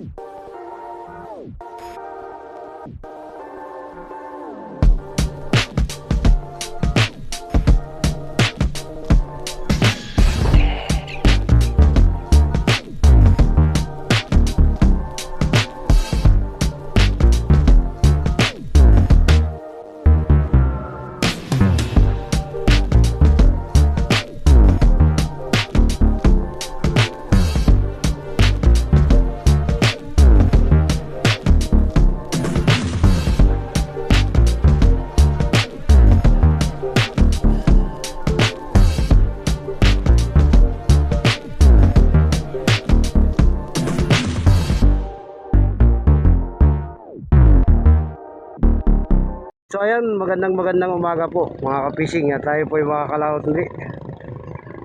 you So ayan, magandang magandang umaga po mga kapising. At tayo po yung mga kalahot muli.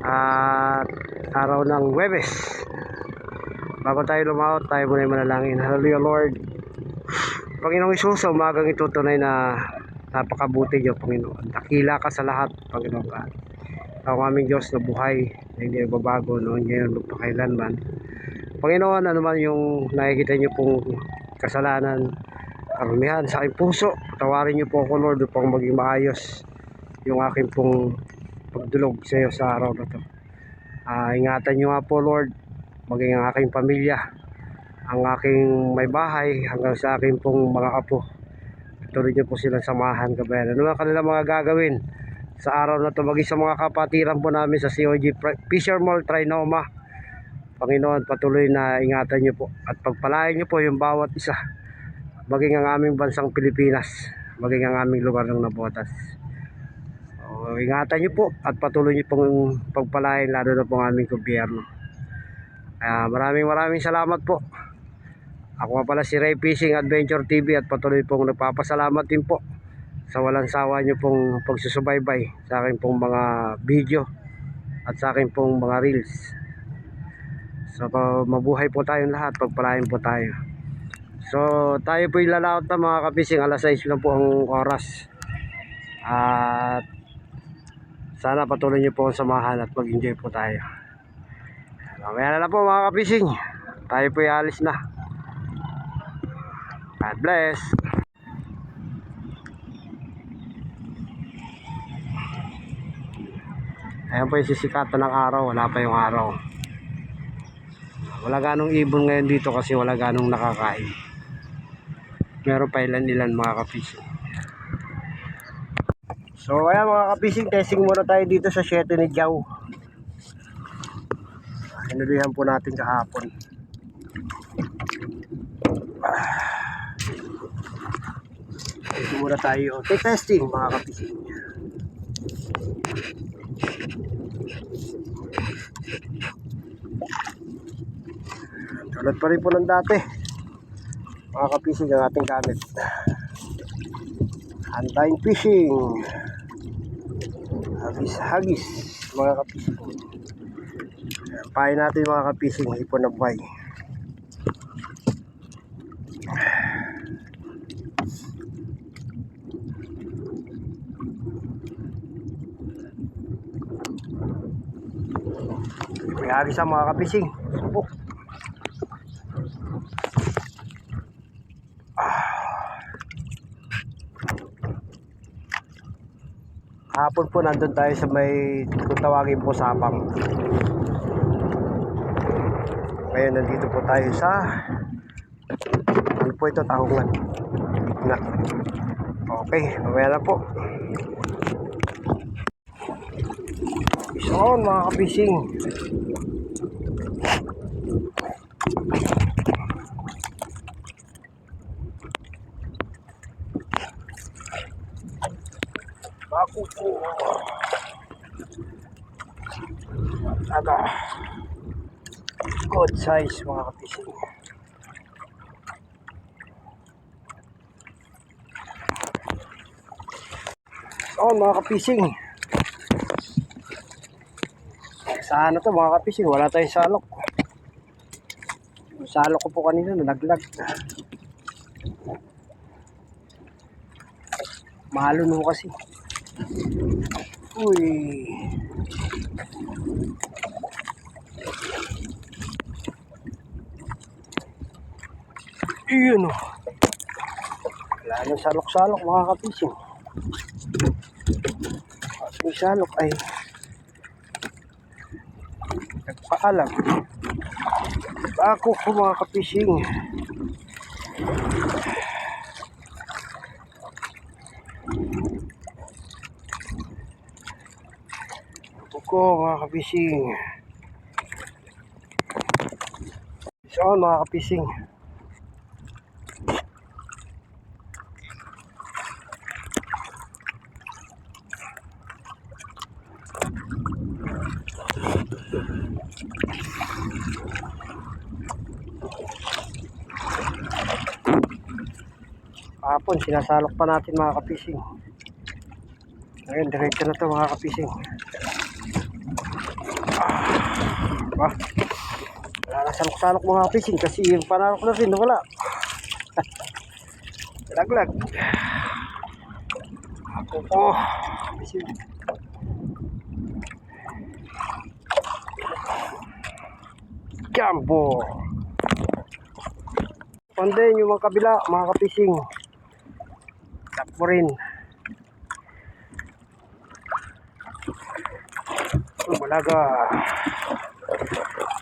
At araw ng Webes. Bago tayo lumahot, tayo muna yung manalangin. Hallelujah Lord. Panginoong Isus, sa umagang ito tunay na napakabuti niyo, Panginoon. Dakila ka sa lahat, Panginoon ka. Ang aming Diyos na buhay, na hindi nagbabago noon ngayon, magpakailanman. Panginoon, ano man yung nakikita niyo pong kasalanan, karumihan sa aking puso. Tawarin niyo po ako Lord upang maging maayos yung aking pong pagdulog sa iyo sa araw na to. Ah, ingatan niyo nga po Lord maging ang aking pamilya, ang aking may bahay hanggang sa aking pong mga apo. Tuloy niyo po silang samahan kabayan. Ano ang kanilang mga gagawin sa araw na to maging sa mga kapatiran po namin sa COG Fisher Mall Trinoma. Panginoon, patuloy na ingatan niyo po at pagpalain niyo po yung bawat isa maging ang aming bansang Pilipinas, maging ang aming lugar ng nabotas. So, ingatan niyo po at patuloy niyo pong pagpalain lalo na po ang aming gobyerno. Kaya maraming maraming salamat po. Ako pala si Ray Fishing Adventure TV at patuloy pong nagpapasalamat din po sa walang sawa niyo pong pagsusubaybay sa akin pong mga video at sa akin pong mga reels. So mabuhay po tayong lahat, pagpalain po tayo. So, tayo po ilalaot na mga kapising. Alas 6 lang po ang oras. At sana patuloy niyo po ang samahan at mag-enjoy po tayo. Mamaya na lang po mga kapising. Tayo po alis na. God bless. Ayan po yung sisikatan ng araw. Wala pa yung araw. Wala ganong ibon ngayon dito kasi wala ganong nakakain. Meron pa ilan ilan mga kapising. So ayan mga kapising, testing muna tayo dito sa 7 ni Jow. Inulihan po natin kahapon. Ito muna tayo. Okay, testing mga kapising. Tulad pa rin po ng dati. Mga kapising ang ating gamit. Antayin fishing. Hagis, hagis. Mga kapising. Pahay natin mga kapising. Hipon na buhay. May hagis ang mga kapising. Subok. Hapon po nandun tayo sa may kung tawagin po sapang. Ngayon nandito po tayo sa ano po ito tahungan. Na. Okay, mamaya na po. So on mga kapising. Po. Aga. Good size mga kapising. So mga kapising. Sa ano to mga kapising, wala tayong salok. Salok ko po kanina nalaglag. Mahalo no kasi. Uy. Iyon o. Wala nang salok-salok mga kapising. At yung salok ay nagpaalam. Ako ko mga kapising. Ko mga kapising. So mga kapising. Hapon, sinasalok pa natin mga kapising. Ngayon, diretso na to mga kapising. Ah, ah. Wala na salok-salok mga kapising kasi yung panalok na rin, wala. Laglag. Ako po. Kapising. Jumbo. Pandayin yung mga kabila, mga kapising. Takbo rin. Balaga.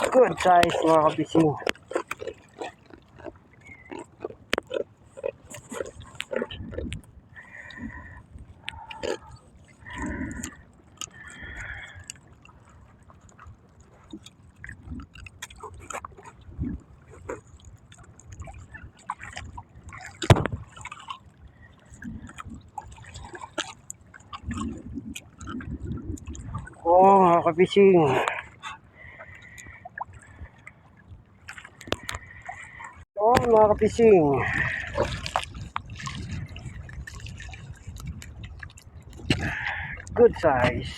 Good size mga kapising. Oo oh, mga kapising. Oh, mga kapising. Good size.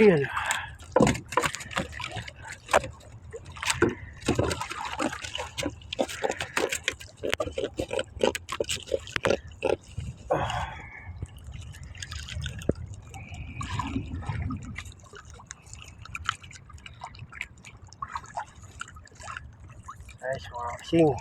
Iyan. Nice mga kapising.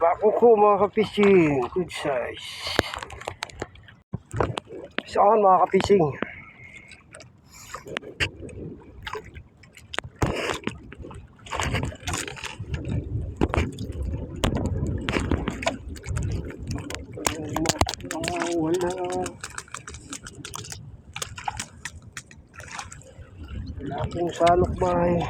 Bako ko mga kapising. Good size. Saan mga kapising? Oh, wala. Wala akong salok bahay.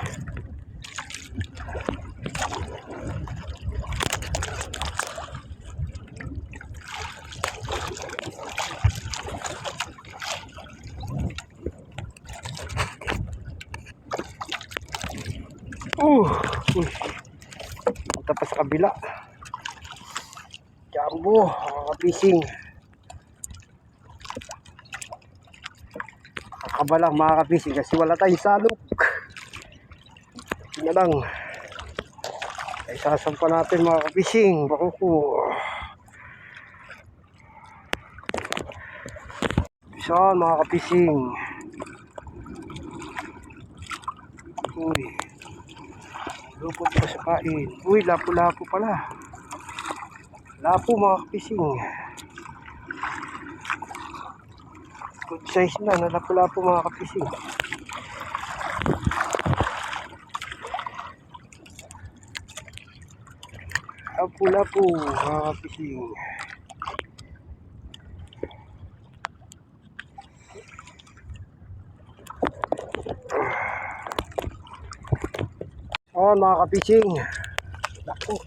Uh, uy. Punta pa sa kabila. Jumbo, mga kapising. Kakabalang mga kapising kasi wala tayong salok. Na lang. Ay sasampa natin mga kapising. Bako ko. Saan mga kapising? Uy. Lupot pa sa kain. Uy, lapo-lapo pala. Lapo mga kapising. Good size na, nalapo-lapo mga kapising. Lapo-lapo mga kapising. Oh, mga kapising. Naku.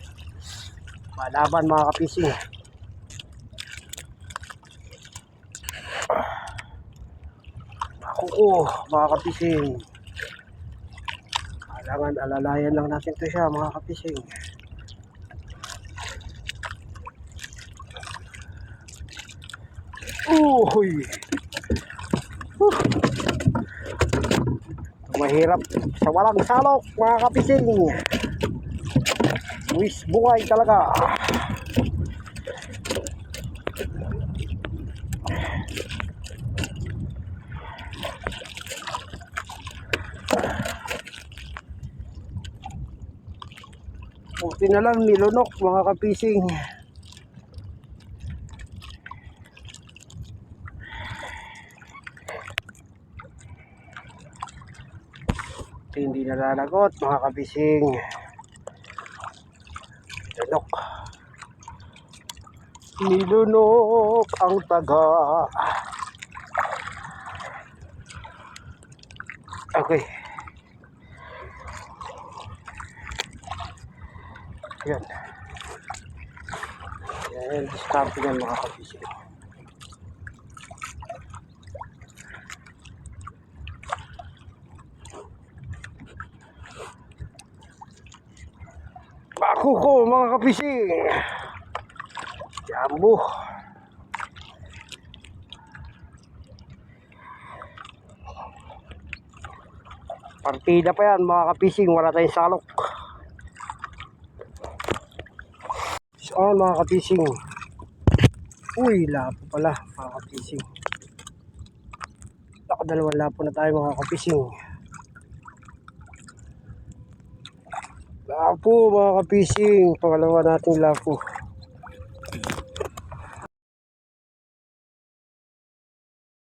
Malaban mga kapising. Ako ko, mga kapising. Kailangan alalayan lang natin to siya, mga kapising. Uy! Uh. Mahirap sa walang salok, mga kapising. Luis Bungay talaga. Buti na lang nilunok mga kapising. Hindi nalalagot mga kapising. Lunok. Nilunok ang taga. Okay. Yan. Yan, discount yan mga kapising. Ako ko mga kapising. Jambo. Partida pa yan mga kapising. Wala tayong salok. So ah, mga kapising. Uy, lapo pala mga kapising. Nakadalawang lapo na tayo mga kapising. Lapo mga kapising. Pangalawa nating lapo.